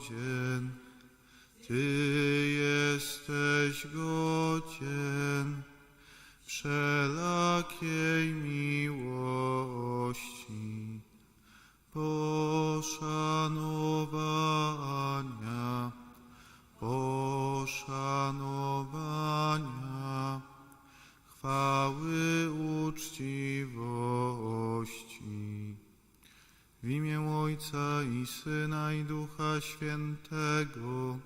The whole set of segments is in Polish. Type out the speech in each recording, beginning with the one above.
godzien, Ty jesteś godzien wszelakiej miłości, I Ducha Świętego.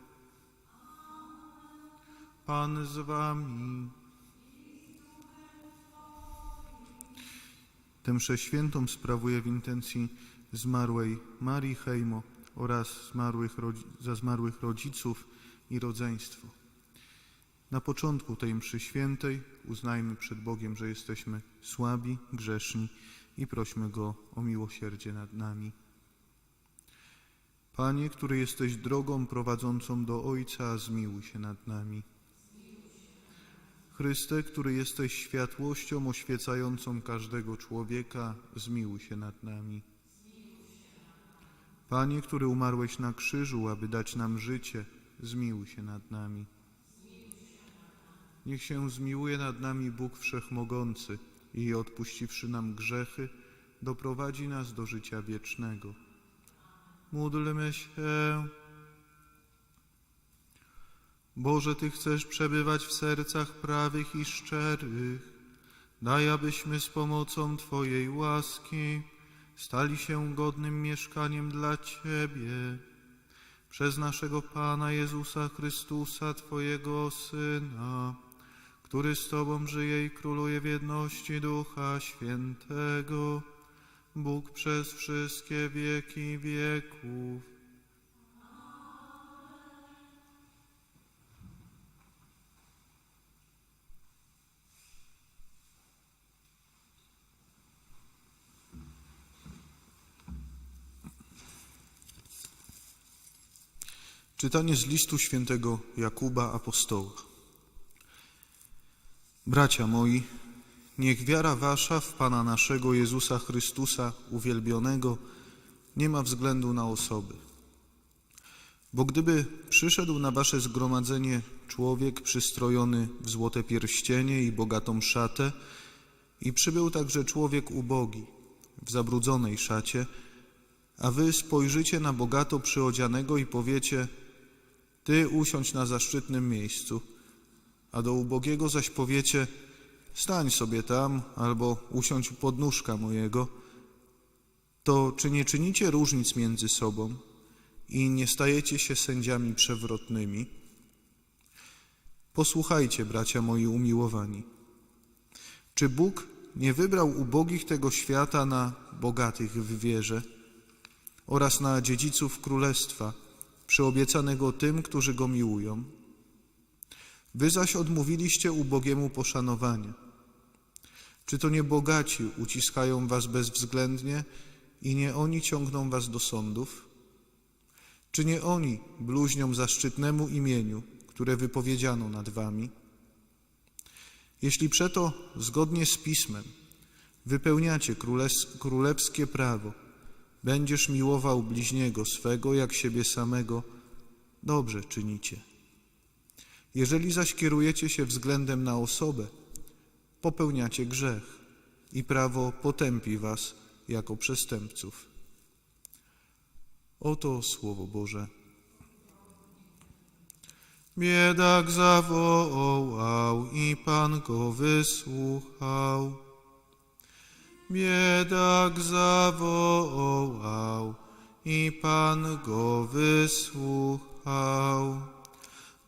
Pan z wami. Tę świętą sprawuję w intencji zmarłej Marii Hejmo oraz zmarłych, za zmarłych rodziców i rodzeństwo. Na początku tej mszy świętej uznajmy przed Bogiem, że jesteśmy słabi, grzeszni i prośmy Go o miłosierdzie nad nami. Panie, który jesteś drogą prowadzącą do Ojca, zmiłuj się nad nami. Chryste, który jesteś światłością oświecającą każdego człowieka, zmiłuj się nad nami. Panie, który umarłeś na krzyżu, aby dać nam życie, zmiłuj się nad nami. Niech się zmiłuje nad nami Bóg Wszechmogący i odpuściwszy nam grzechy, doprowadzi nas do życia wiecznego. Módlmy się. Boże, Ty chcesz przebywać w sercach prawych i szczerych. Daj, abyśmy z pomocą Twojej łaski stali się godnym mieszkaniem dla Ciebie. Przez naszego Pana Jezusa Chrystusa, Twojego Syna, który z Tobą żyje i króluje w jedności Ducha Świętego, Bóg przez wszystkie wieki wieków. Czytanie z listu świętego Jakuba Apostoła. Bracia moi, niech wiara wasza w Pana naszego Jezusa Chrystusa uwielbionego nie ma względu na osoby. Bo gdyby przyszedł na wasze zgromadzenie człowiek przystrojony w złote pierścienie i bogatą szatę, i przybył także człowiek ubogi w zabrudzonej szacie, a wy spojrzycie na bogato przyodzianego i powiecie: Ty usiądź na zaszczytnym miejscu, a do ubogiego zaś powiecie: Stań sobie tam, albo usiądź u podnóżka mojego. To czy nie czynicie różnic między sobą i nie stajecie się sędziami przewrotnymi? Posłuchajcie, bracia moi umiłowani. Czy Bóg nie wybrał ubogich tego świata na bogatych w wierze oraz na dziedziców królestwa, przyobiecanego tym, którzy go miłują? Wy zaś odmówiliście ubogiemu poszanowania. Czy to nie bogaci uciskają was bezwzględnie i nie oni ciągną was do sądów? Czy nie oni bluźnią zaszczytnemu imieniu, które wypowiedziano nad wami? Jeśli przeto, zgodnie z Pismem, wypełniacie królewskie prawo, będziesz miłował bliźniego swego jak siebie samego, dobrze czynicie. Jeżeli zaś kierujecie się względem na osobę, popełniacie grzech i prawo potępi was jako przestępców. Oto Słowo Boże. Biedak zawołał i Pan go wysłuchał. Biedak zawołał i Pan go wysłuchał.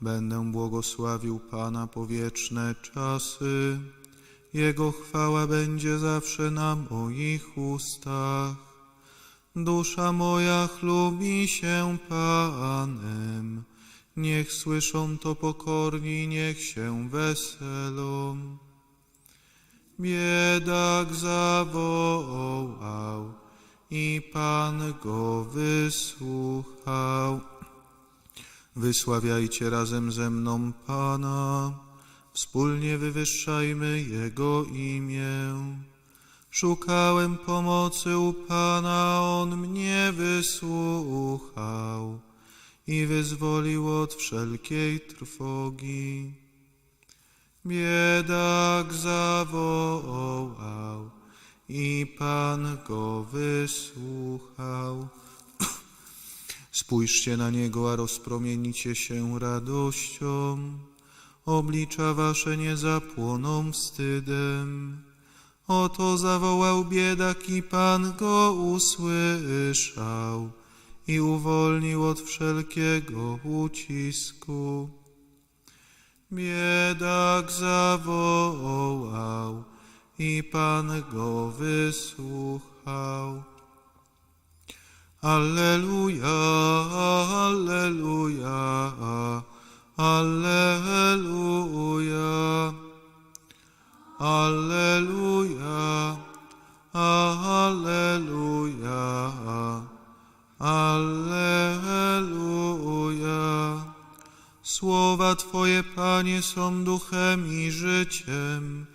Będę błogosławił Pana po wieczne czasy. Jego chwała będzie zawsze na moich ustach. Dusza moja chlubi się Panem. Niech słyszą to pokorni, niech się weselą. Biedak zawołał i Pan go wysłuchał. Wysławiajcie razem ze mną Pana, wspólnie wywyższajmy Jego imię. Szukałem pomocy u Pana, On mnie wysłuchał i wyzwolił od wszelkiej trwogi. Biedak zawołał i Pan go wysłuchał. Spójrzcie na niego, a rozpromienicie się radością. Oblicza wasze nie zapłoną wstydem. Oto zawołał biedak i Pan go usłyszał i uwolnił od wszelkiego ucisku. Biedak zawołał i Pan go wysłuchał. Alleluja, Alleluja, Alleluja, Alleluja, Alleluja, Alleluja. Słowa Twoje, Panie, są duchem i życiem.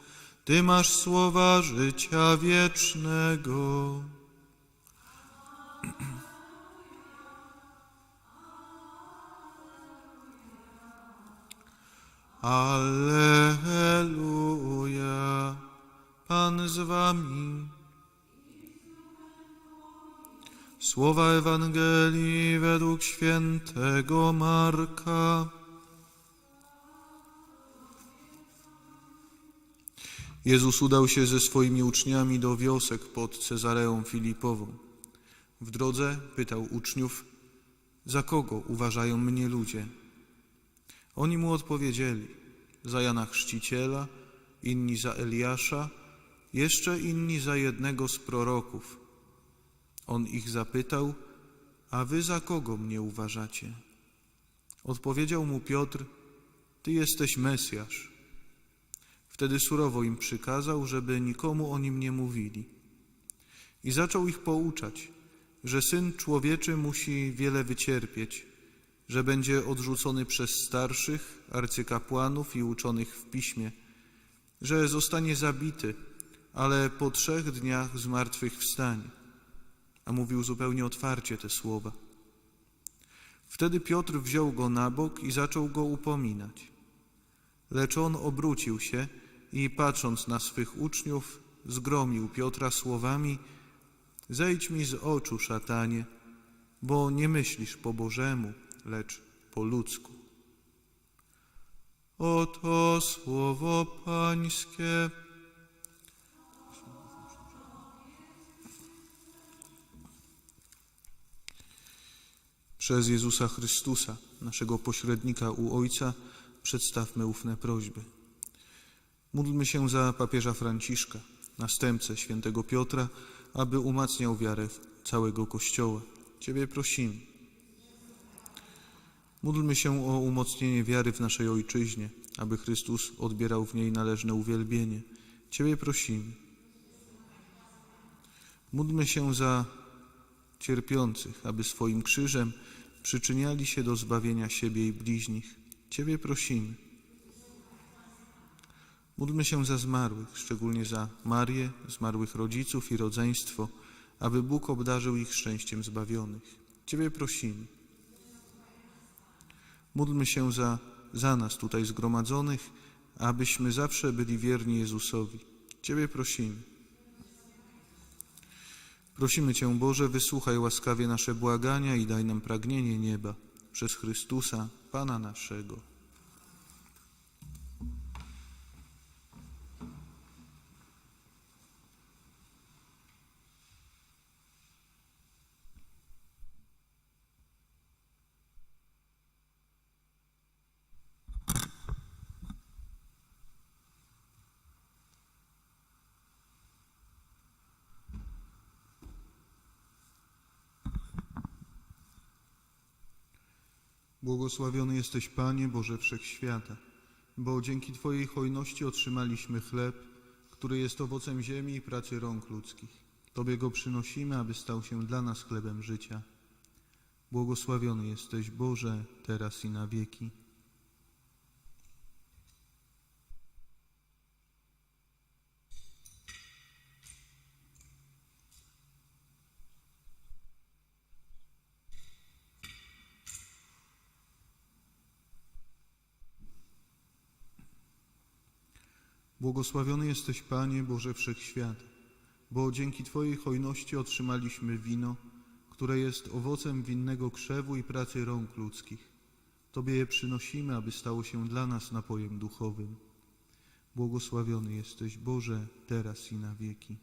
Ty masz słowa życia wiecznego. Alleluja. Pan z wami. Słowa Ewangelii według świętego Marka. Jezus udał się ze swoimi uczniami do wiosek pod Cezareą Filipową. W drodze pytał uczniów, za kogo uważają mnie ludzie? Oni mu odpowiedzieli, za Jana Chrzciciela, inni za Eliasza, jeszcze inni za jednego z proroków. On ich zapytał, a wy za kogo mnie uważacie? Odpowiedział mu Piotr, ty jesteś Mesjasz. Wtedy surowo im przykazał, żeby nikomu o nim nie mówili. I zaczął ich pouczać, że Syn Człowieczy musi wiele wycierpieć, że będzie odrzucony przez starszych, arcykapłanów i uczonych w piśmie, że zostanie zabity, ale po trzech dniach zmartwychwstanie. A mówił zupełnie otwarcie te słowa. Wtedy Piotr wziął go na bok i zaczął go upominać. Lecz on obrócił się i patrząc na swych uczniów, zgromił Piotra słowami: Zejdź mi z oczu, szatanie, bo nie myślisz po Bożemu, lecz po ludzku. Oto słowo Pańskie. Przez Jezusa Chrystusa, naszego pośrednika u Ojca, przedstawmy ufne prośby. Módlmy się za papieża Franciszka, następcę świętego Piotra, aby umacniał wiarę całego Kościoła. Ciebie prosimy. Módlmy się o umocnienie wiary w naszej Ojczyźnie, aby Chrystus odbierał w niej należne uwielbienie. Ciebie prosimy. Módlmy się za cierpiących, aby swoim krzyżem przyczyniali się do zbawienia siebie i bliźnich. Ciebie prosimy. Módlmy się za zmarłych, szczególnie za Marię, zmarłych rodziców i rodzeństwo, aby Bóg obdarzył ich szczęściem zbawionych. Ciebie prosimy. Módlmy się za, za nas tutaj zgromadzonych, abyśmy zawsze byli wierni Jezusowi. Ciebie prosimy. Prosimy Cię, Boże, wysłuchaj łaskawie nasze błagania i daj nam pragnienie nieba przez Chrystusa, Pana naszego. Błogosławiony jesteś, Panie Boże Wszechświata, bo dzięki Twojej hojności otrzymaliśmy chleb, który jest owocem ziemi i pracy rąk ludzkich. Tobie go przynosimy, aby stał się dla nas chlebem życia. Błogosławiony jesteś, Boże, teraz i na wieki. Błogosławiony jesteś, Panie Boże Wszechświata, bo dzięki Twojej hojności otrzymaliśmy wino, które jest owocem winnego krzewu i pracy rąk ludzkich. Tobie je przynosimy, aby stało się dla nas napojem duchowym. Błogosławiony jesteś, Boże, teraz i na wieki.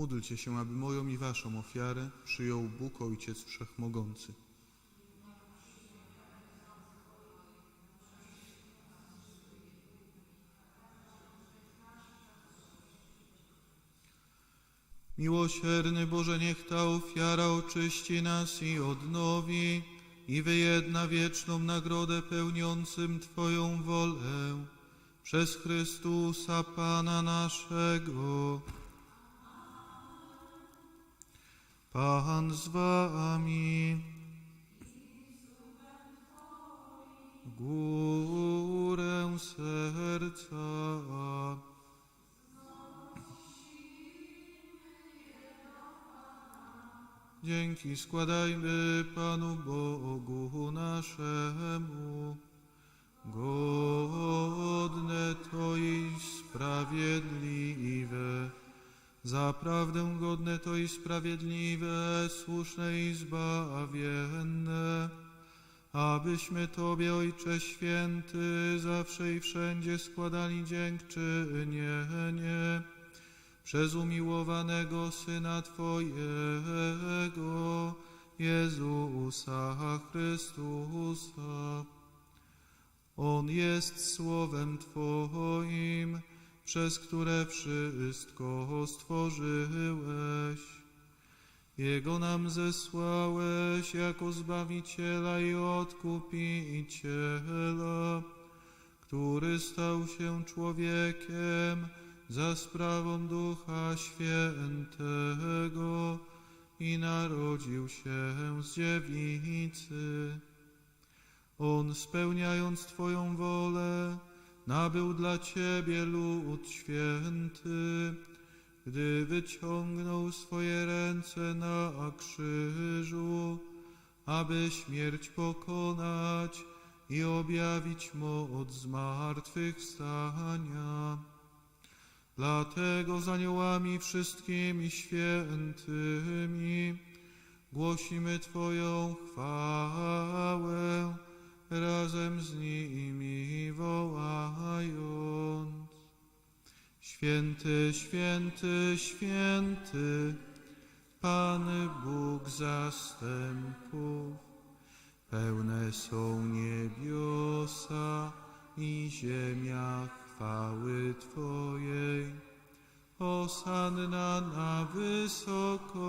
Módlcie się, aby moją i waszą ofiarę przyjął Bóg Ojciec Wszechmogący. Miłosierny Boże, niech ta ofiara oczyści nas i odnowi i wyjedna wieczną nagrodę pełniącym Twoją wolę przez Chrystusa Pana naszego. Pan z wami. Górę serca. Dzięki składajmy Panu Bogu naszemu. Godne to i sprawiedliwe. Zaprawdę godne to i sprawiedliwe, słuszne i zbawienne, abyśmy Tobie, Ojcze Święty, zawsze i wszędzie składali dziękczynienie przez umiłowanego Syna Twojego, Jezusa Chrystusa. On jest Słowem Twoim, przez które wszystko stworzyłeś. Jego nam zesłałeś jako Zbawiciela i Odkupiciela, który stał się człowiekiem za sprawą Ducha Świętego i narodził się z dziewicy. On spełniając Twoją wolę, nabył dla Ciebie lud święty, gdy wyciągnął swoje ręce na krzyżu, aby śmierć pokonać i objawić moc zmartwychwstania. Dlatego z aniołami wszystkimi świętymi głosimy Twoją chwałę, razem z nimi wołając. Święty, święty, święty, Pan Bóg zastępów, pełne są niebiosa i ziemia chwały Twojej. Osanna na wysokości,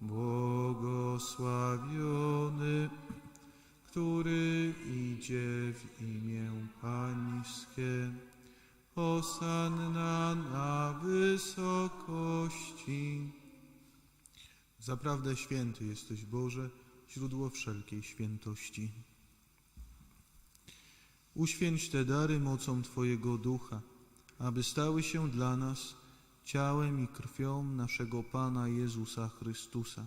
błogosławiony który idzie w imię Pańskie. Osanna na wysokości. Zaprawdę święty jesteś Boże, źródło wszelkiej świętości. Uświęć te dary mocą Twojego Ducha, aby stały się dla nas ciałem i krwią naszego Pana Jezusa Chrystusa.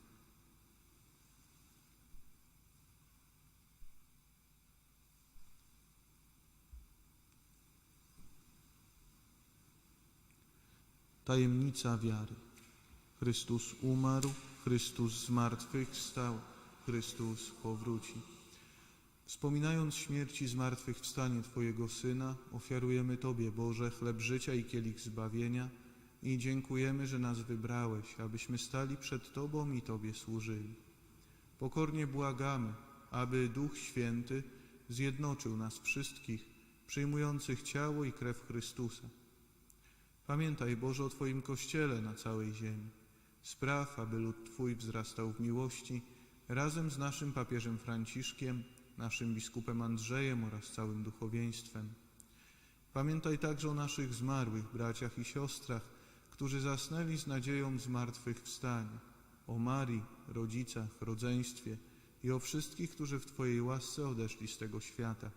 Tajemnica wiary. Chrystus umarł, Chrystus zmartwychwstał, Chrystus powróci. Wspominając śmierć i zmartwychwstanie Twojego Syna, ofiarujemy Tobie, Boże, chleb życia i kielich zbawienia i dziękujemy, że nas wybrałeś, abyśmy stali przed Tobą i Tobie służyli. Pokornie błagamy, aby Duch Święty zjednoczył nas wszystkich, przyjmujących ciało i krew Chrystusa. Pamiętaj, Boże, o Twoim Kościele na całej ziemi. Spraw, aby lud Twój wzrastał w miłości, razem z naszym papieżem Franciszkiem, naszym biskupem Andrzejem oraz całym duchowieństwem. Pamiętaj także o naszych zmarłych braciach i siostrach, którzy zasnęli z nadzieją zmartwychwstania, o Marii, rodzicach, rodzeństwie i o wszystkich, którzy w Twojej łasce odeszli z tego świata.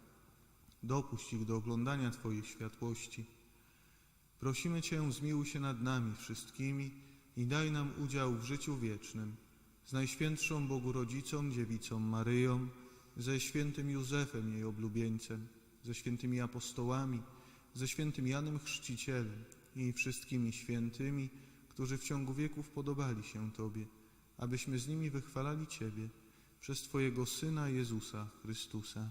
Dopuść ich do oglądania Twojej światłości. Prosimy Cię, zmiłuj się nad nami wszystkimi i daj nam udział w życiu wiecznym z Najświętszą Bogu Rodzicą, Dziewicą Maryją, ze świętym Józefem, jej oblubieńcem, ze świętymi apostołami, ze świętym Janem Chrzcicielem i wszystkimi świętymi, którzy w ciągu wieków podobali się Tobie, abyśmy z nimi wychwalali Ciebie przez Twojego Syna Jezusa Chrystusa.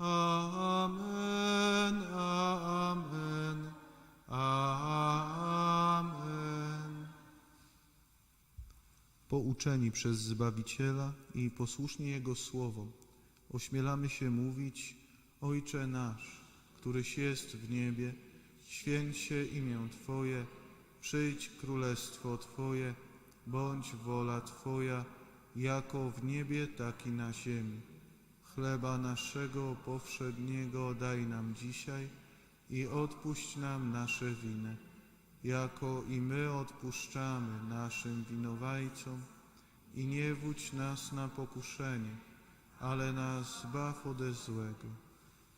Amen. Amen. Amen. Pouczeni przez Zbawiciela i posłuszni Jego słowom, ośmielamy się mówić: Ojcze nasz, któryś jest w niebie, święć się imię Twoje, przyjdź królestwo Twoje, bądź wola Twoja, jako w niebie, tak i na ziemi. Chleba naszego powszedniego daj nam dzisiaj i odpuść nam nasze winy, jako i my odpuszczamy naszym winowajcom i nie wódź nas na pokuszenie, ale nas zbaw ode złego.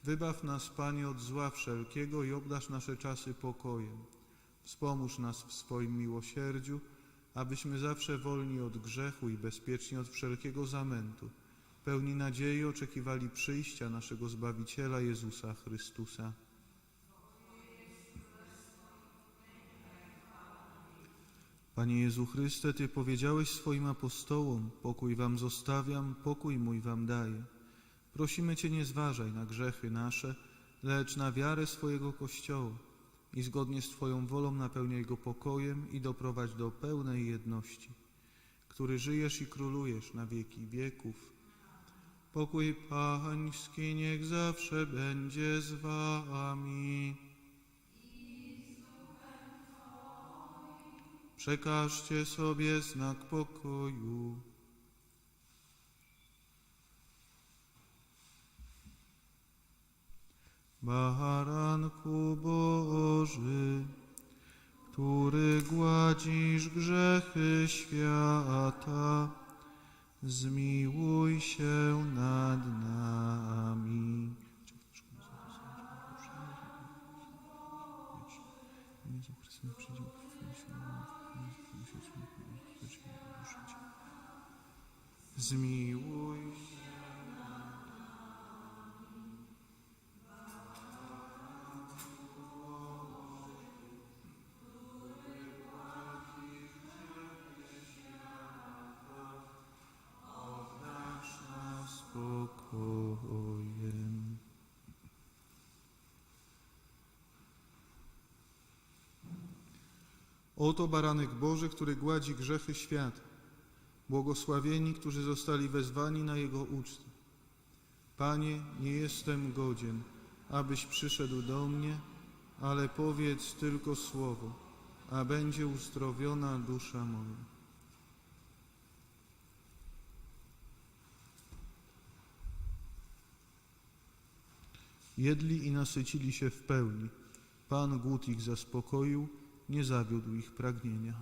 Wybaw nas, Panie, od zła wszelkiego i obdarz nasze czasy pokojem. Wspomóż nas w swoim miłosierdziu, abyśmy zawsze wolni od grzechu i bezpieczni od wszelkiego zamętu, pełni nadziei oczekiwali przyjścia naszego Zbawiciela Jezusa Chrystusa. Panie Jezu Chryste, Ty powiedziałeś swoim apostołom, pokój wam zostawiam, pokój mój wam daję. Prosimy Cię, nie zważaj na grzechy nasze, lecz na wiarę swojego Kościoła i zgodnie z Twoją wolą napełniaj go pokojem i doprowadź do pełnej jedności, który żyjesz i królujesz na wieki wieków. Pokój Pański niech zawsze będzie z Wami. Przekażcie sobie znak pokoju. Baranku Boży, który gładzisz grzechy świata, zmiłuj się nad nami. Zmiłuj Oto baranek Boży, który gładzi grzechy świata. Błogosławieni, którzy zostali wezwani na Jego ucztę. Panie, nie jestem godzien, abyś przyszedł do mnie, ale powiedz tylko słowo, a będzie uzdrowiona dusza moja. Jedli i nasycili się w pełni. Pan głód ich zaspokoił, nie zawiódł ich pragnienia.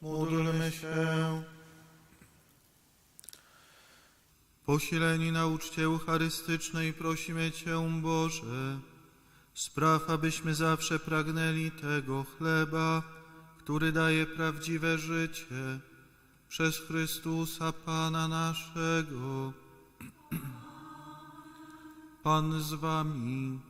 Módlmy się. Posileni na uczcie eucharystycznej prosimy Cię, Boże, spraw, abyśmy zawsze pragnęli tego chleba, który daje prawdziwe życie, przez Chrystusa Pana naszego. Pan z Wami.